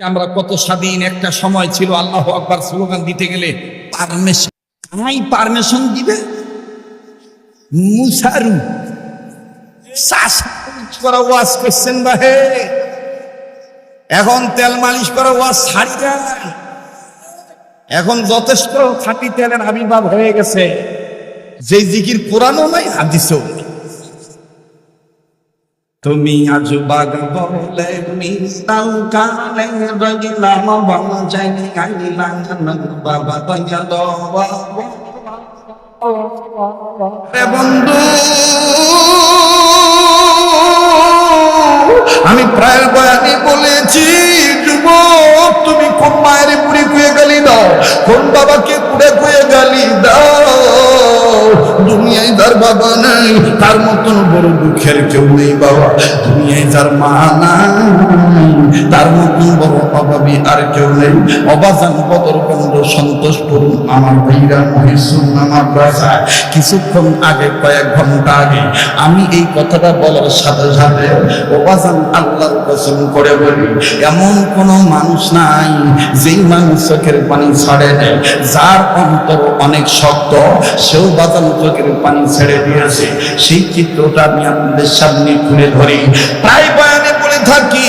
আমরা কত স্বাধীন, একটা সময় ছিল, আল্লাহ আকবার স্লোগান দিতে গেলে পারমিশন কাই পারমিশন দিবে? মুসারু। করা ওয়াজ করছেন বা হে? এখন তেল মালিশ করা ওয়াজ ছাড়ি এখন যথেষ্ট খাঁটি তেলের আবির্ভাব হয়ে গেছে। যে জিকির কোরআনও নাই, হাদিসও তুমি আজ বাগ বলে মিস্তাল কালে রগিলাম বাবা জানি গাইলাম বাবা দয়াল বন্ধু, আমি প্রায় বয়ানে বলেছি যুবক তুমি কোন মায়ের পুরি খুয়ে গালি দাও, কোন বাবাকে পুড়ে খুয়ে গালি দাও। দুনিয়ায় যার বাবা নাই, তার মতন বড় দুঃখের কেউ নেই বাবা। দুনিয়ায় যার মা নাই। তার বড় অভাবী আর কেউ নেই। অবাজান বদর বন্ধ সন্তোষ করুন আমার ভাইরা রাজা। কিছুক্ষণ আগে, কয়েক ঘণ্টা আগে আমি এই কথাটা বলার সাথে সাথে অবাজান আল্লাহর কসম করে বলি, এমন কোন মানুষ নাই যেই মানুষ চোখের পানি ছাড়ে নেয় যার অন্তর অনেক শক্ত, সেও বাজান চোখের পানি ছেড়ে দিয়েছে। সেই চিত্রটা আমি আপনাদের সামনে তুলে ধরি। প্রায় বয়ানে বলে থাকি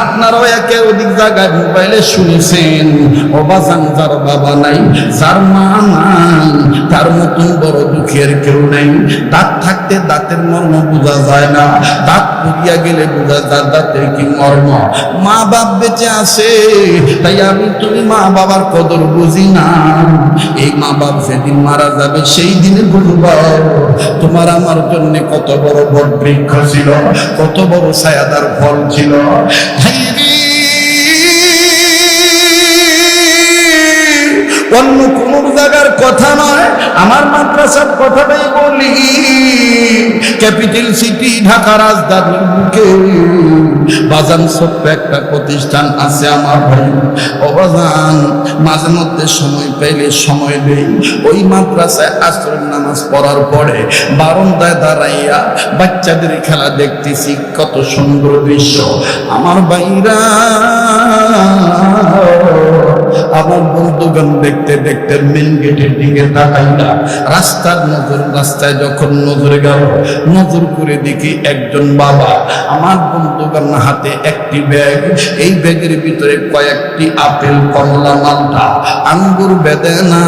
আপনারাও একে অধিক জায়গায় মোবাইলে শুনেছেন। যার বাবা নাই, যার মা নাই, তার মতন বড় দুঃখের কেউ দাঁত থাকতে দাঁতের মর্ম বোঝা যায় না। দাঁত পুড়িয়া গেলে বোঝা যায় দাঁতের কি মর্ম। মা বাপ বেঁচে আছে, তাই আমি তুমি মা বাবার কদর বুঝি না। এই মা বাপ যেদিন মারা যাবে, সেই দিনে বুঝব। তোমার আমার জন্য কত বড় বট বৃক্ষ ছিল, কত বড় ছায়াদার ফল ছিল। ভাই অন্য কোন জায়গার কথা নয়, আমার মাদ্রাসার কথাটাই বলি। ক্যাপিটাল সিটি, ঢাকা রাজধানীর বুকে বাজান ছোট্ট একটা প্রতিষ্ঠান আছে আমার ভাই। অবাজান মাঝে মধ্যে সময় পেলে সময় দেই ওই মাদ্রাসায় আসর নামাজ পড়ার পরে বারান্দায় দাঁড়াইয়া বাচ্চাদের খেলা দেখতেছি, কত সুন্দর দৃশ্য। আমার বাইরা আমার বন্ধুগণ দেখতে দেখতে মেন গেটের দিকে তাকাইলা। রাস্তার নজর, রাস্তায় যখন নজরে গেল, নজর করে দেখি একজন বাবা। আমার বন্ধুগণ হাতে একটি ব্যাগ, এই ব্যাগের ভিতরে কয়েকটি আপেল, কমলা, মালটা। আঙ্গুর বেদেনা।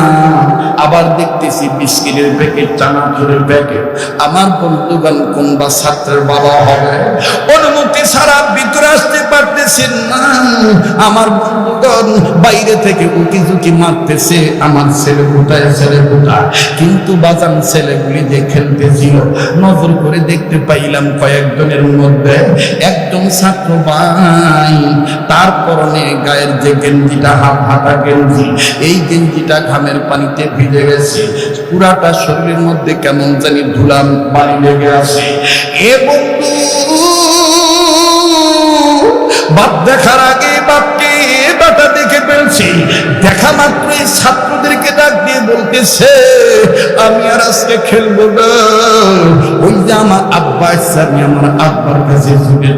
আবার দেখতেছি বিস্কিটের প্যাকেট, চানাচুরের প্যাকেট। আমার বন্ধুগণ কোন বা ছাত্রের বাবা হবে? অনুমতি ছাড়া ভিতরে আসতে পারতেছেন না। আমার বন্ধুগণ, বাইরে থেকে উকি ঝুঁকি মারতেছে, আমার ছেলে কোথায় ছেলে কোথায় কিন্তু বাজান ছেলেগুলি যে খেলতেছিল, নজর করে দেখতে পাইলাম কয়েকজনের মধ্যে একজন ছাত্র ভাই, তার পরনে গায়ের যে গেঞ্জিটা, হাফ হাতা গেঞ্জি, এই গেঞ্জিটা ঘামের পানিতে ভিজে গেছে। পুরাটা শরীরের মধ্যে কেমন জানি ধুলাম পানি লেগে আছে। এবং বাদ দেখার আগে ফেলছি দেখা মাত্রই ছাত্রদেরকে ডাক দিয়ে বলতেছে, আমি আর আজকে খেলব না। ওই যে আমার আব্বা আমি আমার আব্বার কাছে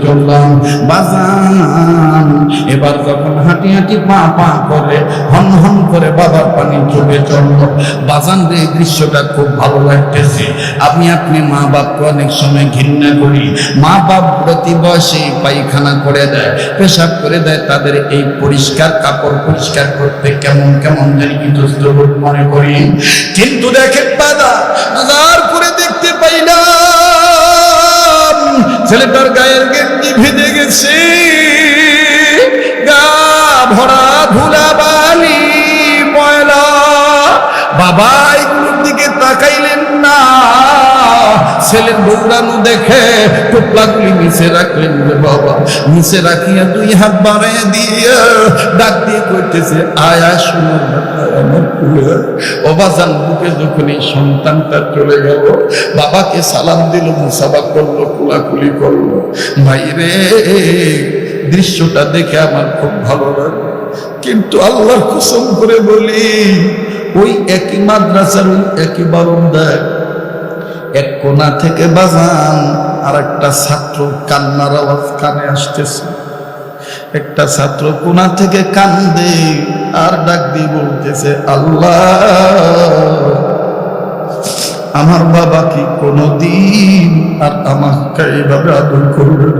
চললাম। বাজান। এবার যখন হাঁটি হাঁটি পা পা করে, হন হন করে বাবার পানি চোখে চলল বাজান এই দৃশ্যটা খুব ভালো লাগতেছে। আমি আপনি মা বাপকে অনেক সময় ঘৃণা করি। মা বাপ প্রতি বয়সে পায়খানা করে দেয়, পেশাব করে দেয়, তাদের এই পরিষ্কার কাপড় পরিষ্কার করতে কেমন কেমন জানি ইতস্ত মনে করি। কিন্তু দেখেন দাদা হাজার করে দেখতে পাই না ছেলেটার গায়ের গেঞ্জি ভেজে গেছে। বাবা, এগুলোর দিকে তাকাইলেন না। ছেলের দৌড়ানো দেখে টোপলাগুলি নিচে রাখলেন রে বাবা। নিচে রাখিয়া দুই হাত বাড়াইয়া দিয়ে ডাক দিয়ে করতেছে আয়া শুনো অবাজান বুকে যখন এই সন্তানটা চলে গেল, বাবাকে সালাম দিল, মুসাফা করল কুলাকুলি করল। ভাই রে দৃশ্যটা দেখে আমার খুব ভালো লাগে কিন্তু আল্লাহর কসম করে বলি ওই একই মাদ্রাসার ওই একই বারন্দায় এক কোনা থেকে বাজান আর একটা ছাত্র কান্নার আওয়াজ কানে আসতেছে। একটা ছাত্র কোনা থেকে কান্দে আর ডাক দিয়ে বলতেছে, আল্লাহ, আমার বাবা কি কোনদিন আর আমাকে এইভাবে আদর করবে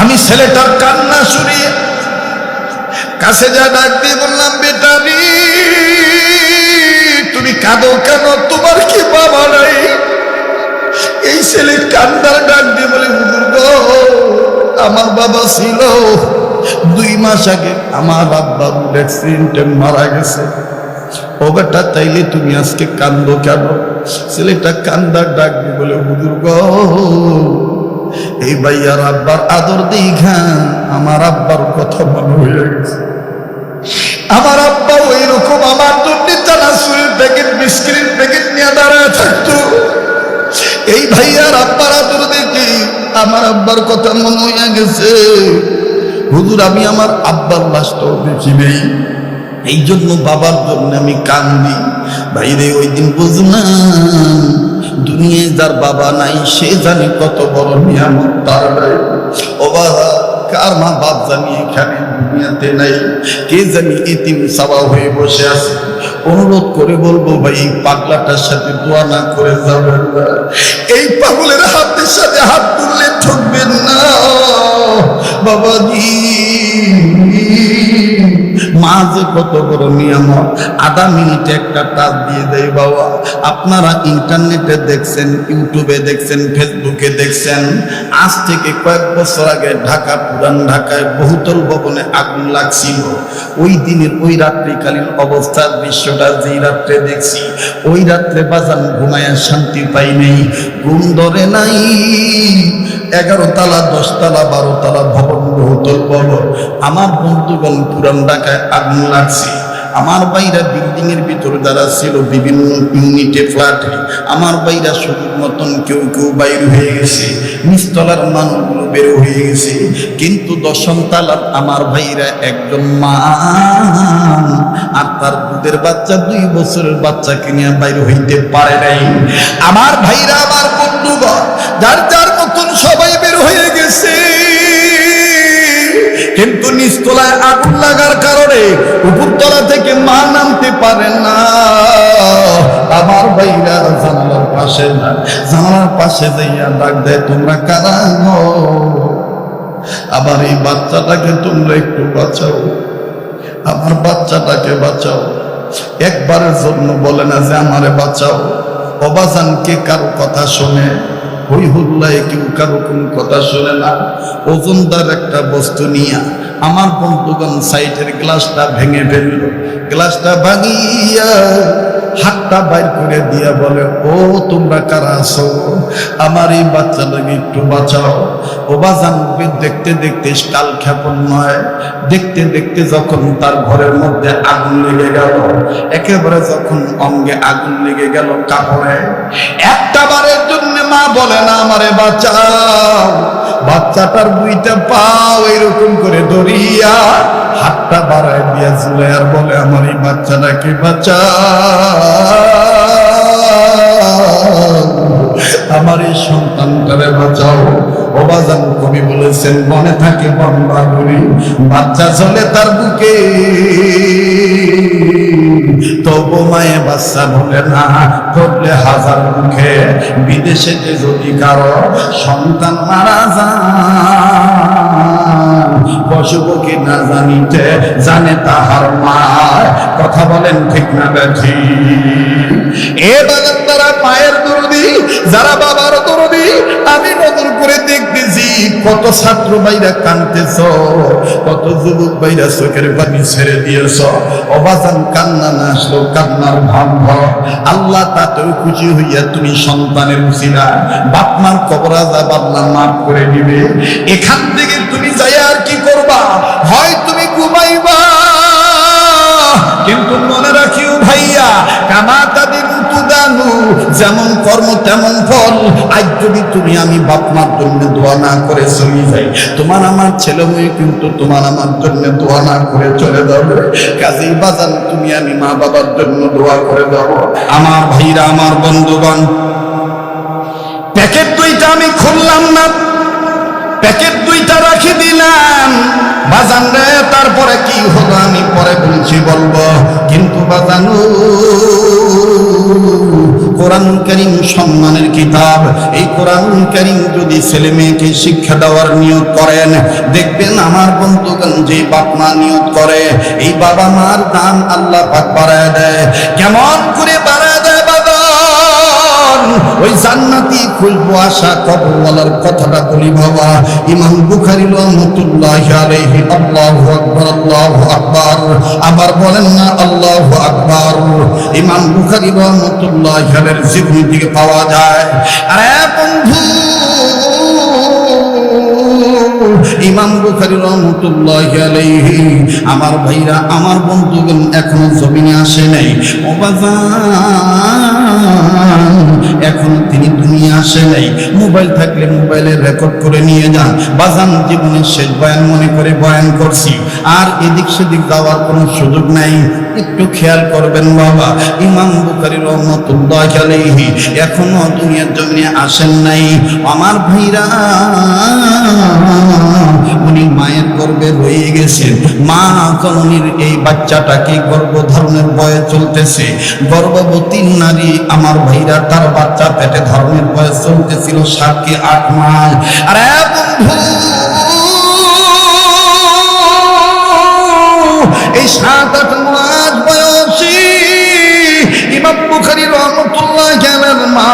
আমি ছেলেটার কান্না শুনিয়ে কাছে যা ডাক দিয়ে বললাম বেটারি তুমি কাঁদো কেন? তোমার কি বাবা নাই? এই ছেলে কান্দার ডাক দিয়ে বলে, হুজুর আমার বাবা ছিল। দুই মাস আগে আমার আব্বা অ্যাক্সিডেন্টে মারা গেছে। ও বেটা, তাইলে তুমি আজকে কান্দো কেন? ছেলেটা কান্দার ডাক দিয়ে বলে, হুজুর এই ভাইয়ার আব্বার আদর দীঘা আমার আব্বার কথা মনে হয়ে গেছে। আমার আব্বা ওই রকম আমার জন্য চানাচুরের প্যাকেট বিস্কিটের প্যাকেট নিয়ে দাঁড়ায় থাকতো। এই ভাইয়ার আব্বার আদর দেখি আমার আব্বার কথা মনে হয়ে গেছে। হুজুর, আমি আমার আব্বার লাশটাও দেখি এই জন্য বাবার জন্য আমি কান্দি। বাইরে ওই দিন বুঝলাম, দুনিয়ায় যার বাবা নাই, সে জানে কত বড় নিয়ামত তার ও বাবা কার মা বাপ জানি এখানে দুনিয়াতে নাই? কে জানি এতিম সাবা হয়ে বসে আছে? অনুরোধ করে বলব ভাই পাগলাটার সাথে দোয়া না করে যাবেন না। এই পাগলের হাতের সাথে হাত তুললে ঠকবেন না। বাবাজি। যে কত বড় নিয়ামত? আধা মিনিটে একটা টাচ দিয়ে দেয় বাবা। আপনারা ইন্টারনেটে দেখছেন, ইউটিউবে দেখছেন, ফেসবুকে দেখছেন। আজ থেকে কয়েক বছর আগে ঢাকা, পুরান ঢাকায় বহুতল ভবনে আগুন লাগছিল। ওই দিনের, ওই রাত্রিকালীন অবস্থার দৃশ্যটা যেই রাত্রে দেখছি, ওই রাত্রে বাজান ঘুমায় শান্তি পাই নেই। ঘুম ধরে নাই। এগারো তালা, দশ তালা, বারো তালা ভবন বহুতল ভবন আমার বন্ধুগণ পুরান ঢাকায় আগুন লাগছে। আমার বাইরা বিল্ডিং এর ভিতরে যারা ছিল বিভিন্ন ইউনিটে ফ্ল্যাটে আমার বাইরা সবুজ মতন কেউ কেউ বাইর হয়ে গেছে। নিচতলার মানুষগুলো বের হয়ে গেছে। কিন্তু দশম তালার আমার ভাইরা একজন মা। আর তার দুধের বাচ্চা দুই বছরের বাচ্চাকে নিয়ে বাইর হইতে পারে নাই। আমার ভাইরা, আমার বন্ধুগণ, যার যার মতন সবাই বের হয়ে গেছে। পারে না। আমার ভাইরা জানালার পাশে জানালার পাশে যাইয়া ডাক দেয়, তোমরা কারা? আবার এই বাচ্চাটাকে তোমরা একটু বাঁচাও। আমার বাচ্চাটাকে বাঁচাও। একবারের জন্য বলে না যে আমারে বাঁচাও। অবাজান কে কারও কথা শোনে। হই হুল্লায় কেউ কারও কোনো কথা শোনে না। ওজনদার একটা বস্তু নিয়ে আমার বন্ধুগণ সাইডের গ্লাসটা ভেঙে ফেলল। গ্লাসটা ভাঙিয়া হাতটা বাইর করে দিয়া বলে, ও, তোমরা কারা আছো? আমার এই বাচ্চাটাকে একটু বাঁচাও। ও বাজান দেখতে দেখতে কাল ক্ষেপণ নয়। দেখতে দেখতে যখন তার ঘরের মধ্যে আগুন লেগে গেল, একেবারে যখন অঙ্গে আগুন লেগে গেল কাপড়ে, একটা বারের মা বলে না আমারে বাঁচাও। বাচ্চাটার দুইটা পাও এরকম করে ধরিয়া হাতটা বাড়ায় দিয়া আর বলে, আমার এই বাচ্চাটাকে বাঁচাও। আমার এই সন্তানটারে বাঁচাও। ওবাজান কবি বলেছেন, মনে থাকে বন্ধা করি বাচ্চা চলে তার বুকে। তবু মায়ে বাচ্চা বলে না করলে হাজার মুখে বিদেশে যদি কারও সন্তান মারা যায় না জানিতে, জানে তাহার মা। কথা বলেন ঠিক না বেঠি এ বাজার তারা মায়ের দরদি, যারা বাবার দরদি, আমি নতুন করে দেখতেছি কত ছাত্র ভাইরা কানতেছ, কত যুবক ভাইরা চোখের পানি ছেড়ে দিয়েছ। অবাজান কান্না না আসলো, কান্নার ভাব। আল্লাহ তাতেও খুশি হইয়া তুমি সন্তানের উচিরা বাপমার কবরাজা বাবলা মাফ করে দিবে। এখান থেকে তুমি যাই আর কি করবা? হয় তুমি ঘুমাইবা। কিন্তু মনে রাখিও ভাইয়া কামা তাদের উতুদানু যেমন কর্ম তেমন ফল। আজ যদি তুমি আমি বাপ মার জন্য দোয়া না করে চলে যাই, তোমার আমার ছেলে মেয়ে কিন্তু তোমার আমার জন্য দোয়া না করে চলে যাবে। কাজেই বাজান, তুমি আমি মা বাবার জন্য দোয়া করে দাও আমার ভাইরা, আমার বন্ধুগণ, প্যাকেট দুইটা আমি খুললাম না। প্যাকেট দুইটা রাখি দিলাম। বাজান রে, তারপরে কি হলো আমি পরে বলছি বলব। কিন্তু বাজানু কোরআন করিম সম্মানের কিতাব। এই কোরআন করিম যদি ছেলে মেয়েকে শিক্ষা দেওয়ার নিয়োগ করেন, দেখবেন আমার বন্ধুগণ যে বাপ মা নিয়োগ করে, এই বাবা মার দাম আল্লাহ পাক বাড়ায় দেয়। কেমন করে বাড়ায়? ওই জান্নাতি খুলবো আশা কবরওয়ালার কথাটা বলি বাবা। ইমাম বুখারী রহমাতুল্লাহি আলাইহি, আল্লাহু আকবার আল্লাহু আকবার। আবার বলেন না, আল্লাহু আকবার। ইমাম বুখারী রহমাতুল্লাহি আলাইহির জীবনী থেকে পাওয়া যায়। আরে বন্ধু, ইমাম বুখারী রহমাতুল্লাহি আলাইহি, আমার ভাইরা, আমার বন্ধুগণ এখনও জমিনে আসে নাই। এখন তিনি দুনিয়া আসে নাই। মোবাইল থাকলে মোবাইলের রেকর্ড করে নিয়ে যান। বাজান জীবনের শেষ বয়ান মনে করে বয়ান করছি। আর এদিক সেদিক যাওয়ার কোনো সুযোগ নাই। একটু খেয়াল করবেন বাবা, ইমাম বুকারি রহমতুল্লাহ আলাইহি এখনও দুনিয়ার জমিনে আসেন নাই। আমার ভাইরা গর্ভে রয়ে গেছেন মা জননীর এই বাচ্চাটাকে গর্ভধারণের বয়ে চলতেছে? গর্ভবতী নারী আমার ভাইরা তার বাচ্চা পেটে ধারণের বয়ে চলতেছিল সাত কি আট মাস। আরে এই সাত আট মাস বয়সী ইমাম বুখারী রহমতুল্লাহ গেলেন মা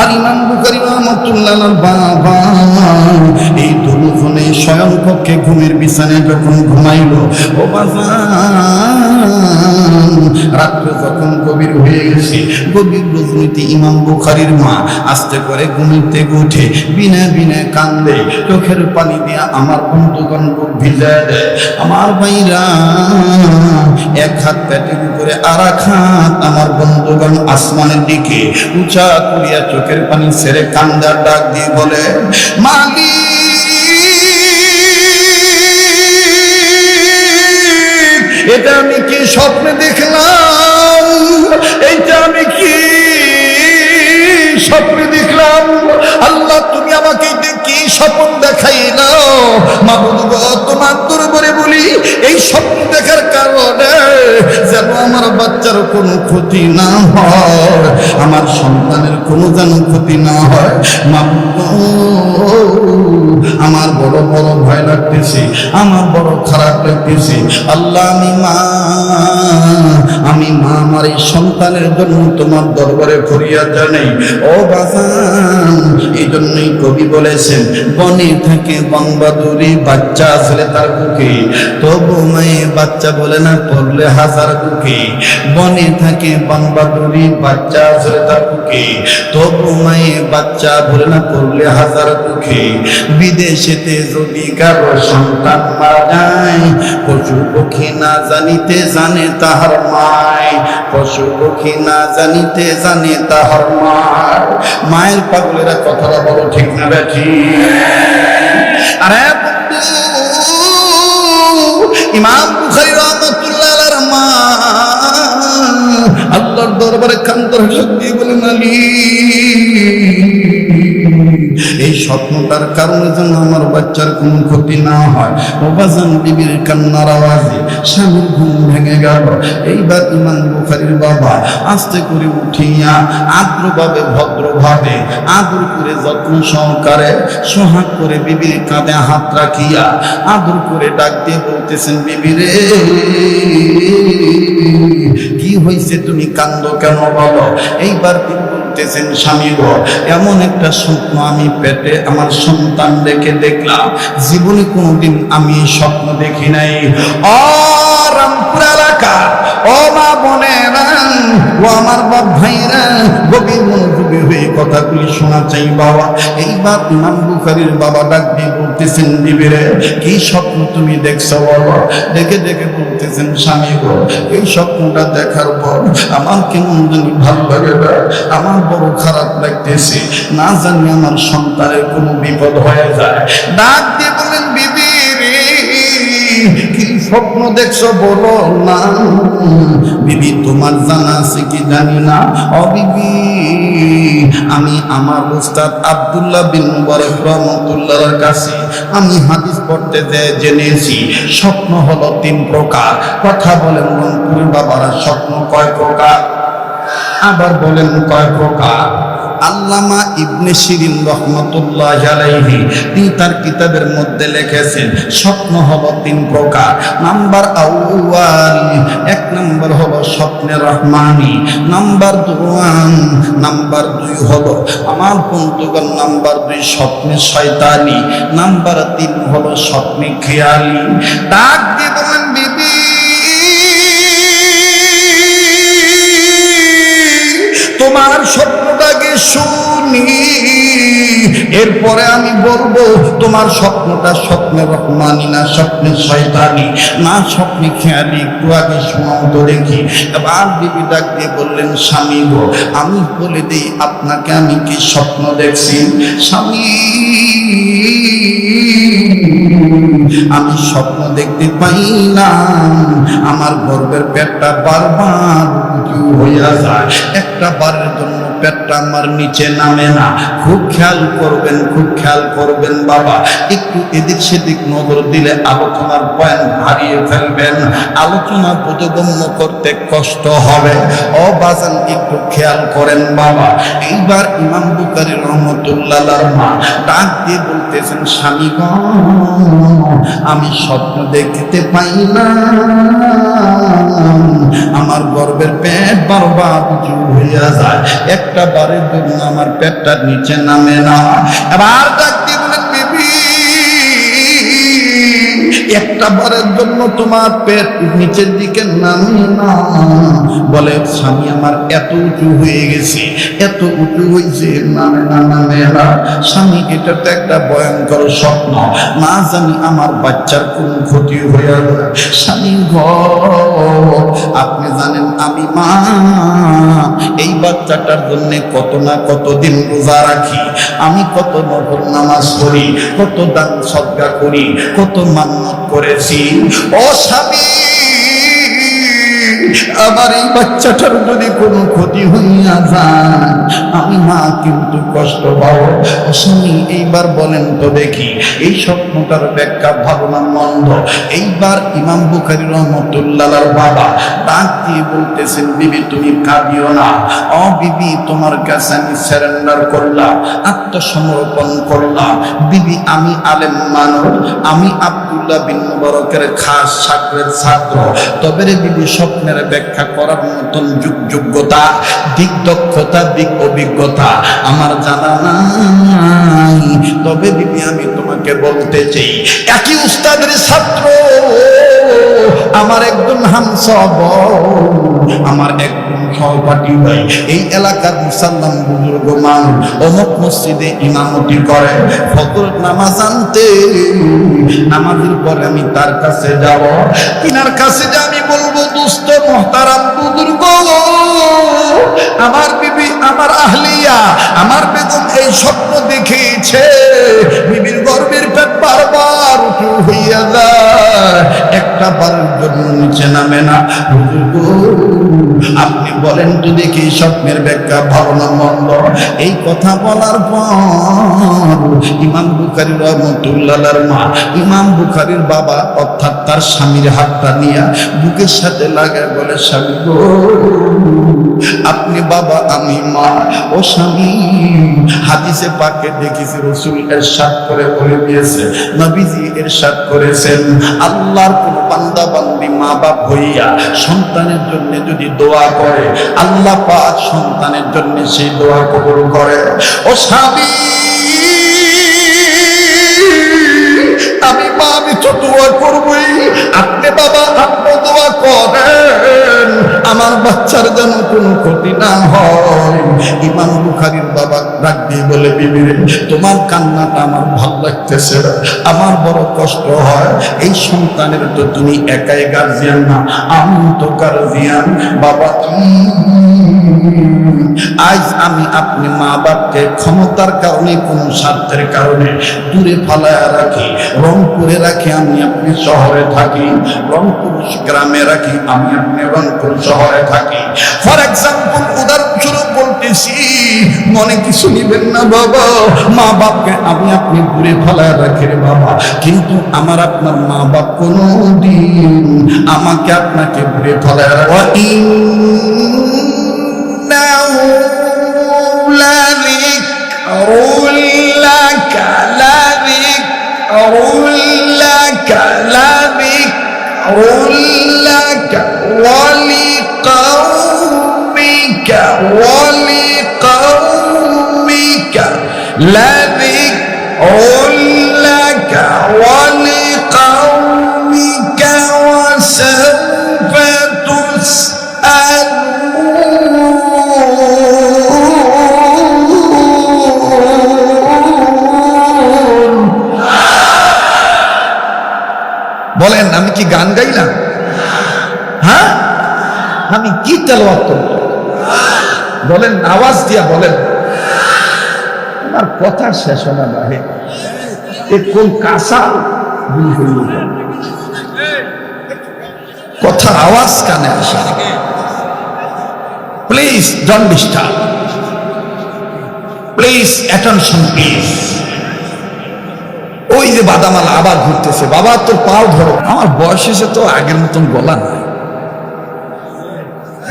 আর ইমাম বুখারী রহমতুল্লাহ বাবা। এই দুজনে স্বয়ং পক্ষে ঘুমের বিছানায় যখন ঘুমাইল, ও রাত্রে যখন গভীর হয়ে গেছে, গভীর রজনীতি ইমাম বুখারীর মা আস্তে করে ঘুমিতে উঠে বিনা বিনা কান্দে, চোখের পানি দিয়ে আমার বন্ধুগণ ভিজায় দেয়, আমার ভাইরা, এক হাত পেটের উপরে আর এক হাত আমার বন্ধুগণ আসমানের দিকে উঁচা করিয়া চোখের পানি ছেড়ে কান্দার ডাক দিয়ে বলে মালিক স্বপ্নে দেখলাম, এইটা আমি কি? স্বপ্নে দেখলাম, আল্লাহ তুমি আমাকে কি স্বপ্ন দেখাইল মাহবুদ তোমার দরবারে বলি, এই স্বপ্ন দেখার যেন আমার বাচ্চার কোনো ক্ষতি না হয় আমার সন্তানের কোনো যেন ক্ষতি না হয়। গো, আমার বড় বড় ভয় লাগতেছে আমার বড় খারাপ লাগতেছে। আল্লাহ আমি মা আমি মা আমার এই সন্তানের জন্য তোমার দরবারে ফরিয়াদ জানাই। ও বাজান এই জন্যই কবি বলেছেন বনে থেকে বংবাদুরি বাচ্চা আসলে তার বুকে। তবু মায়ে বাচ্চা বলে না পড়লে হাজার বুকে বনে থাকে বংবাদুরি বাচ্চা আসলে তার বুকে। তবু মায়ে বাচ্চা বলে না পড়লে হাজার বুকে। বিদেশেতে যদি কারও সন্তান মারা যায়, পশু পক্ষী না জানিতে জানে তাহার মায়। পশু পক্ষী না জানিতে জানে তাহার মায় মায়ের পাগলেরা কথাটা বলো ঠিক না বেঠি আরে ইমাম আল্লাহর দরবারে কান্দর শক্তি বলে নালি এই স্বপ্নটার কারণে যেন আমার বাচ্চার কোনো ক্ষতি না হয়। ওবাজান বিবির কান্নার আওয়াজে স্বামীর ঘুম ভেঙে গেল। এইবার ইমান বুখারির বাবা আস্তে করে উঠিয়া আদ্রভাবে ভদ্রভাবে, আদর করে যত্ন সহকারে সোহাগ করে বিবির কাঁধে হাত রাখিয়া আদর করে ডাক দিয়ে বলতেছেন বিবিরে কি হয়েছে তুমি কান্দ কেন বলো এইবার বলতেছেন, স্বামী গো, এমন একটা স্বপ্ন আমি পেটে আমার সন্তান দেখে দেখলাম। জীবনে কোনোদিন আমি স্বপ্ন দেখি নাই। অরামপুর রামপুর এলাকা ও বোনেরা, ও আমার বাপ ভাইরা গভীর মনোযোগী হয়ে কথাগুলি শোনা চাই বাবা। এইবার ইমাম বুখারির বাবা বলতেছেন কি স্বপ্ন তুমি দেখছ বলো দেখে দেখে বলতেছেন, স্বামী গো, এই স্বপ্নটা দেখার পর আমার কেমন জানি ভালো লাগে না। আমার বড় খারাপ লাগতেছে। না জানি আমার সন্তানের কোনো বিপদ হয়ে যায়। ডাক দিয়ে বলেন বিবি কি স্বপ্ন দেখছ বলো না? বিবি, তোমার জানা আছে কি জানি না? ও বিবি, আমি আমার উস্তাদ আব্দুল্লাহ বিন মুবারক রহমতুল্লাহর কাছে আমি হাদিস পড়তে জেনেছি, স্বপ্ন হলো তিন প্রকার। কথা বলেন রংপুর বাবারা, স্বপ্ন কয় প্রকার? আবার বলেন কয় প্রকার? আল্লামা ইবনে শিরিন রহমতুল্লাহ আলাইহি, তিনি তার কিতাবের মধ্যে লিখেছেন, স্বপ্ন হলো তিন প্রকার। নাম্বার আউয়াল, এক নাম্বার হলো স্বপ্নে রহমানি, নাম্বার দুয়ান, নাম্বার দুই হলো আমার বন্ধুগণ, নাম্বার দুই স্বপ্নে শয়তানি, নাম্বার তিন হলো স্বপ্নে খেয়ালি। ডাক দিয়ে বলেন বিবি, তোমার স্বপ্নটাকে শুনি। এরপরে আমি বলব, তোমার স্বপ্নটা স্বপ্নে রহমানি, না স্বপ্নে শয়তানি, না স্বপ্নে খেয়ালি, একটু আগে শোনাও তো দেখি। এবার বিবি ডাক বললেন, স্বামী গো, আমি বলে দিই, আপনাকে আমি কি স্বপ্ন দেখছি? স্বামী। আমি স্বপ্ন দেখতে পাই না আমার গর্বের পেটটা বারবার হইয়া যায়। একটা বারের জন্য পেটটা আমার নিচে নামে না। খুব খেয়াল করবেন খুব খেয়াল করবেন বাবা। একটু এদিক সেদিক নজর দিলে আলোচনার পয়েন্ট হারিয়ে ফেলবেন। আলোচনা বোধগম্য করতে কষ্ট হবে। ও বাজান একটু খেয়াল করেন বাবা। এইবার ইমাম বুকারি রহমতুল্লাহ মা ডাক দিয়ে বলতেছেন স্বামী গো, আমি স্বপ্ন দেখতে পাই না আমার গর্বের পেট বারবার উঁচু হইয়া যায়। একটা বারের জন্য আমার পেটটা নিচে নামে না। এবার ডাক দিয়ে একটা বারের জন্য তোমার পেট নিচের দিকে নামে বলে, স্বামী আমার এত উঁচু হয়ে গেছে, এত উঁচু হয়েছে স্বামী, এটা তো একটা ভয়ঙ্কর স্বপ্ন। না জানি আমার বাচ্চার কোন ক্ষতি হয়ে যায় স্বামী ঘ আপনি জানেন আমি মা। এই বাচ্চাটার জন্য কত না কত দিন রোজা রাখি। আমি কত নকল নামাজ পড়ি, কত দান সদ্গা করি, কত মান্নত করেছি। ও স্বামী! আমার এই বাচ্চাটার যদি কোনো ক্ষতি হইয়া যায় আমি মা কিন্তু কষ্ট পাবো স্বামী এইবার বলেন, তো দেখি, এই স্বপ্নটার ব্যাখ্যা ভালো না মন্দ? এইবার ইমাম বুখারি রহমতুল্লাহর বাবা ডাক দিয়ে বলতেছেন, বিবি, তুমি কাঁদিও না। ও বিবি, তোমার কাছে আমি স্যারেন্ডার করলাম, আত্মসমর্পণ করলাম। বিবি, আমি আলেম মানব আমি আব্দুল্লাহ বিন মুবারকের খাস ছাত্রের ছাত্র। তবে রে বিবি, স্বপ্নের ব্যাখ্যা করার মতন যোগ্যতা অভিজ্ঞতা আমার জানা নাই। তবে আমি তোমাকে বলতে চাই একই উস্তাদের ছাত্র, আমার একজন আমার একজন সহপাঠী ভাই, এই এলাকার মুসাল্লাম বুজুর্গ মানুষ অমুক মসজিদে ইমামতি করে, ফজর নামাজ আনতে, নামাজের পরে আমি তার কাছে যাব। তিনার কাছে যে আমি বলব দুস্থ মহতারাম বুজুর্গ, আমার বিবি, আমার আহলিয়া, আমার বেগম এই স্বপ্ন দেখেছে বিবির গর্বের পেট বারবার উঁচু হইয়া যায়। একটা বারের জন্য নিচে নামে না আপনি বলেন তো দেখি স্বপ্নের ব্যাখ্যা ভালো না মন্দ। এই কথা বলার পর ইমাম বুখারি রহমতুল্লাহর মা, ইমাম বুখারির বাবা অর্থাৎ তার স্বামীর হাতটা নিয়ে বুকের সাথে লাগায় বলে, স্বামী গো, আপনি বাবা, আমি মা, ও স্বামী। হাদিসে পাকে দেখেছি, রসুল এরশাদ করে বলে দিয়েছে, নবীজি এরশাদ করেছেন, আল্লাহর কোন বান্দা বান্দি মা বাপ হইয়া সন্তানের জন্য যদি দোয়া করে, আল্লাহ পাক সন্তানের জন্য সেই দোয়া কবুল করে। ও স্বামী! দোয়া করবই আপনি বাবা আপনি দোয়া করেন। আমার বাচ্চার যেন কোনো ক্ষতি না হয়। ইমাম বুখারির বাবা ডাক দিয়ে বলে বিবিরে তোমার কান্নাটা আমার ভালো লাগতেছে আমার বড় কষ্ট হয়। এই সন্তানের তো তুমি একাই গার্জিয়ান না। আমি তো গার্জিয়ান বাবা তুমি আজ আমি আপনি মা বাপকে ক্ষমতার কারণে কোন স্বার্থের কারণে দূরে ফালায় রাখি, রংপুরে রাখি আমি আপনি শহরে থাকি, রংপুর গ্রামে রাখি আমি আপনি রংপুর শহরে থাকি। ফর এক্সাম্পল উদাহরণস্বরূপ বলতেছি, মনে কিছু নিবেন না বাবা, মা বাপকে আমি আপনি দূরে ফালায় রাখি রে বাবা, কিন্তু আমার আপনার মা বাপ কোনো দিন আমাকে আপনাকে ঘুরে ফালায় রাখা। لذكر لك لذكر لك لذكر لك ولقومك কি গান গাইলাম? হ্যাঁ? আমি কি তেলাওয়াত করব? বলেন, আওয়াজ দিয়া বলেন। আমার কথা শেষ না ভাই এ কোন কাঁচা? কথার আওয়াজ কানে আসে please don't disturb please attention please ওই যে বাদামাল আবার ঘুরতেছে। বাবা, তোর পাও ধরো। আমার বয়স এসে তো আগের মতন গলা নাই।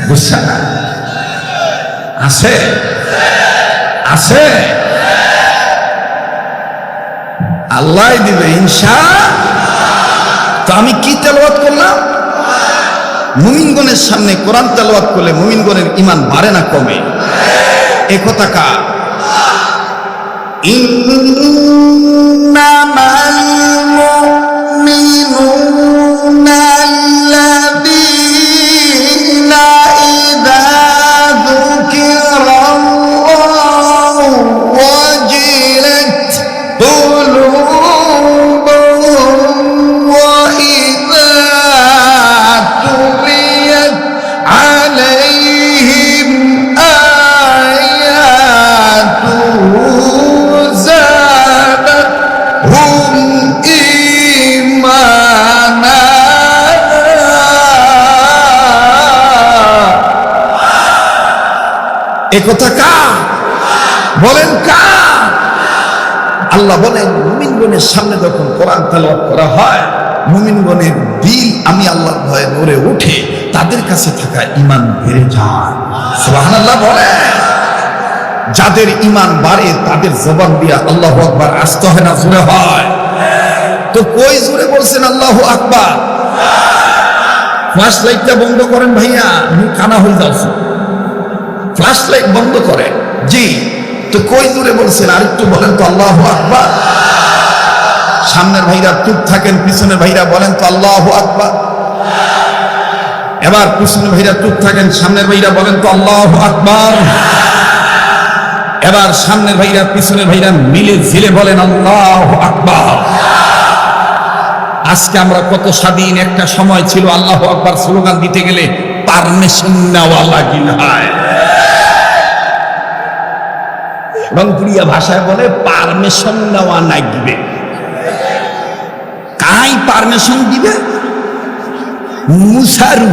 বুঝছে না? আছে? আছে? আল্লাহ দিবে, ইনশা তো আমি কি তেলাওয়াত করলাম? মুমিনগণের সামনে কোরআন তেলাওয়াত করলে মুমিনগণের ইমান বাড়ে না কমে? এ কথা কা একথা কা বলেন কা আল্লাহ বলেন, মুমিনগণের সামনে যখন কোরআন তেলাওয়াত করা হয়, মুমিনগণের দিল আমি আল্লাহর ভয়ে নড়ে উঠে তাদের কাছে থাকা ইমান বেড়ে যায়। সুবহানাল্লাহ যাদের ইমান বাড়ে তাদের জবান দিয়া আল্লাহ আকবার আসতে হয় না, জোরে হয়? তো কই জোরে বলছেন আল্লাহ আকবার? ফ্লাশ লাইটটা বন্ধ করেন ভাইয়া মুখ কানা হয়ে যাচ্ছে। ফ্লাশ লাইট বন্ধ করে। জি, তো কই দূরে বলছেন? আরেকটু বলেন তো আল্লাহ আকবার। সামনের ভাইরা চুপ থাকেন, পিছনের ভাইরা বলেন তো আল্লাহ আকবার। এবার পিছনের ভাইরা চুপ থাকেন, সামনের ভাইরা বলেন তো আল্লাহ আকবার। এবার সামনের ভাইরা, পিছনের ভাইরা মিলে ঝিলে বলেন আল্লাহ আকবার। আজকে আমরা কত স্বাধীন, একটা সময় ছিল আল্লাহ আকবার স্লোগান দিতে গেলে পারমিশন নেওয়া লাগিলায় রংপুরিয়া ভাষায় বলে, পারমিশন নেওয়া লাগবে। কাই পারমিশন দিবে? মুসারু,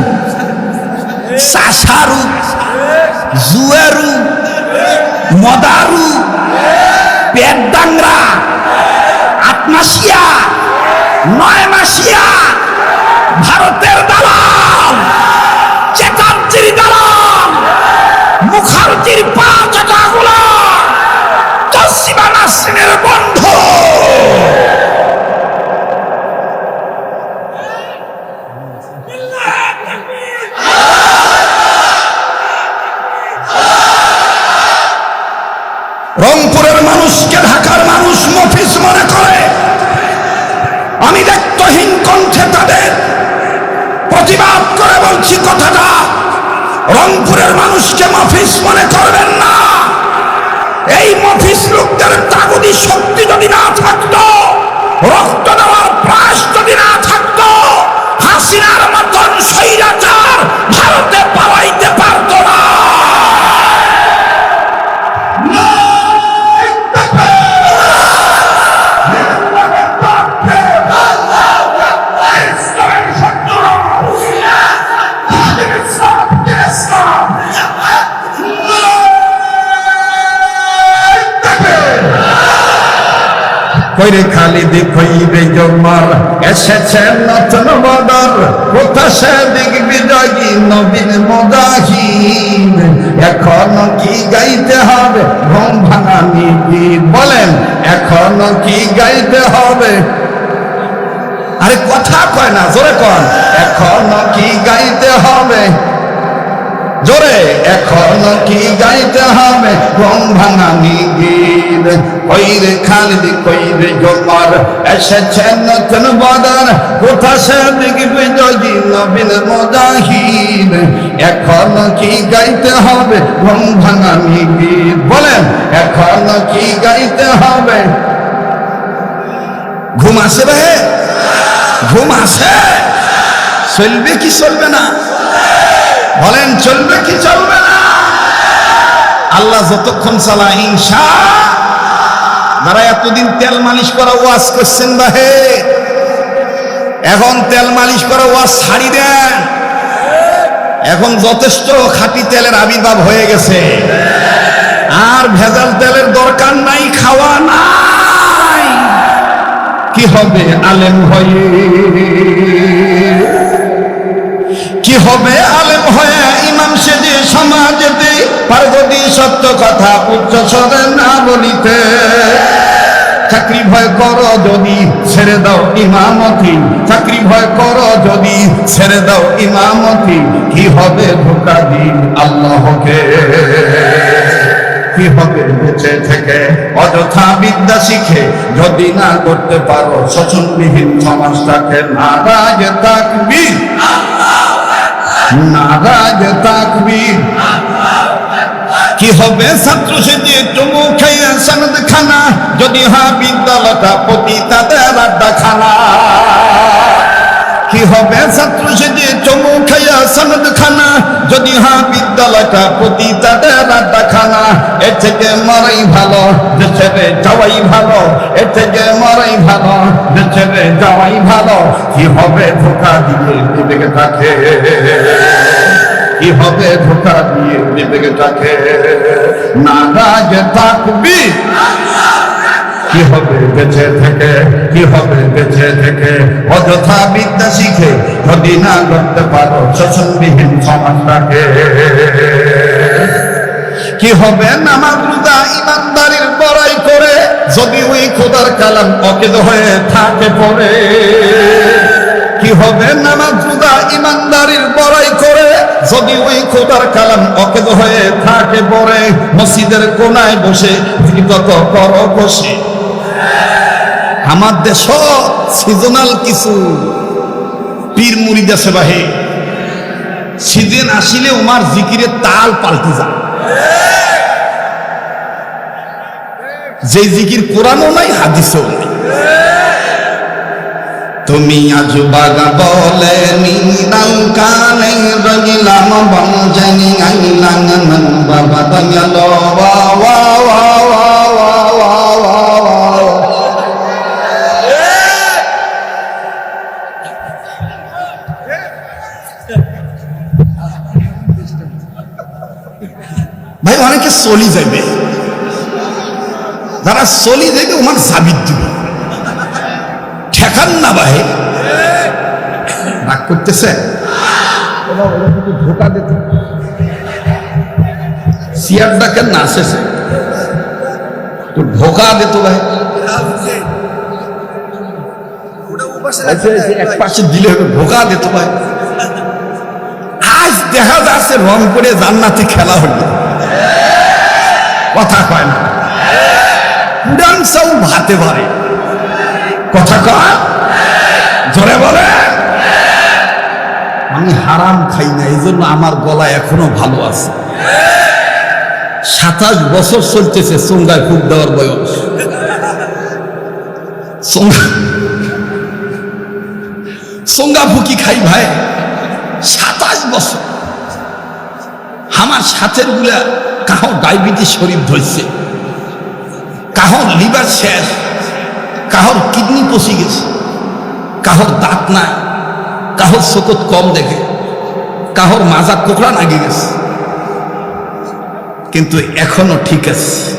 সাসারু, জুয়ারু, মদারু পেটদাংরা আটমাসিয়া নয় মাসিয়া ভারতের বলছি কথাটা রংপুরের মানুষকে মফিস মনে করবেন না। এই মফিস লোকদের তাগুদি শক্তি যদি না থাকতো, রক্ত কইরে খালি দেখইবে জমার। এসেছে নতুন বদর সে দেখবি জগি নবীন মজাহিদ? এখন কি গাইতে হবে? ঘুম ভাঙানি গীত বলেন, এখন কি গাইতে হবে? আরে কথা কয় না, জোরে কন। এখন কি গাইতে হবে? জোরে, এখন কি গাইতে হবে? ঘুম ভাঙানি গীত কইরে খালিদ কইরে জমার? এসেছে নতুন বদর, কোথা সে দেখবে যদি নবীন মজাহিদ? এখন কি গাইতে হবে? ঘুম ভাঙানি গীত বলেন, এখন কি গাইতে হবে? ঘুম আসে ভাই ঘুম আসে? চলবে কি চলবে না? বলেন, চলবে কি চলবে না? আল্লাহ যতক্ষণ চালা হিংসা যারা এতদিন তেল মালিশ করা ওয়াজ করছেন বাহে এখন তেল মালিশ করা ওয়াজ ছাড়ি দেন। এখন যথেষ্ট খাঁটি তেলের আবির্ভাব হয়ে গেছে। আর ভেজাল তেলের দরকার নাই, খাওয়া নাই। কি হবে আলেম হয়ে? কি হবে আলেম হয়ে ইমাম সেজে সমাজেতে পার্বতী সত্য কথা উচ্চ স্বরে না বলিতে। চাকরি ভয় করো যদি ছেড়ে দাও ইমামতি। চাকরি ভয় করো যদি ছেড়ে দাও ইমামতি। কি হবে ধোকা দিন আল্লাহকে? কি হবে বেঁচে থেকে? অযথা বিদ্যা শিখে যদি না করতে পারো, শোষণবিহীন সমাজটাকে নারাজ থাকবি। নারাজ থাকবি কি হবে ছাত্র সেজে চুমু খাইয়া সনদ খানা? যদি হা বিদ্যালয়টা পতি তাদের আড্ডা খানা। কি হবে ছাত্র সেজে খাইয়া সনদ খানা যদি হা বিদ্যালয়টা প্রতি তাদের আড্ডা খানা এর থেকে মরাই ভালো ছেড়ে যাওয়াই ভালো, এর থেকে মরাই ভালো ছেড়ে যাওয়াই ভালো। কি হবে ধোকা দিয়ে তাকে কি হবে ধোকা দিয়ে দিদিকে তাকে নারাজ থাকবি? কি হবে বেঁচে থেকে? কি হবে বেঁচে থেকে? অযথা বিদ্যা শিখে যদি না করতে পারো, শোষণবিহীন সমাজটাকে। কি হবে নামাজ রোজা ইমানদারির বড়াই করে, যদি ওই খোদার কালাম অকেদ হয়ে থাকে পরে কি হবে নামাজ রোজা ইমানদারির বড়াই করে, যদি ওই খোদার কালাম অকেদ হয়ে থাকে পরে মসজিদের কোনায় বসে কত কর বসে। আমার দেশ সিজনাল কিছু পীর মুড়ি দেশে বাহে। সিজন আসিলে উমার জিকিরে তাল পাল্টি যায়। যে জিকির কোরআনও নাই, হাদিসও নাই। তুমি আজ বাগা বলে নিদাং কানে রগিলাম বঞ্জনি আইলাং বাবা দয়াল ওয়া ওয়া। চলি যাবে যারা চলি যাবে ওমার সাবিত দিবে। ঠেকান না ভাই রাগ করতেছে? ধোকা দিতে না আসেছে তো ভাই আচ্ছা, আচ্ছা, দিলে ধোকা দিত ভাই আজ দেখা যাচ্ছে রং করে জান্নাতে খেলা হলো। কথা কয় না। উড়ান চাউ ভাতে। পারে কথা কয়? জোরে বলে। আমি হারাম খাই না এই জন্য আমার গলা এখনও ভালো আছে। সাতাশ বছর চলতেছে চোঙ্গায় ফুট দেওয়ার বয়স। চোঙ্গা ফুকি খাই ভাই। সাতাশ বছর। আমার সাথেরগুলা কাহ ডায়াবেটিস শরীর ধরছে, কাহর লিভার শেষ, কাহর কিডনি পচি গেছে, কাহর দাঁত নাই, কাহর শকত কম দেখে, কাহর মাজা কোকড়া নাগে গেছে। কিন্তু এখনও ঠিক আছে।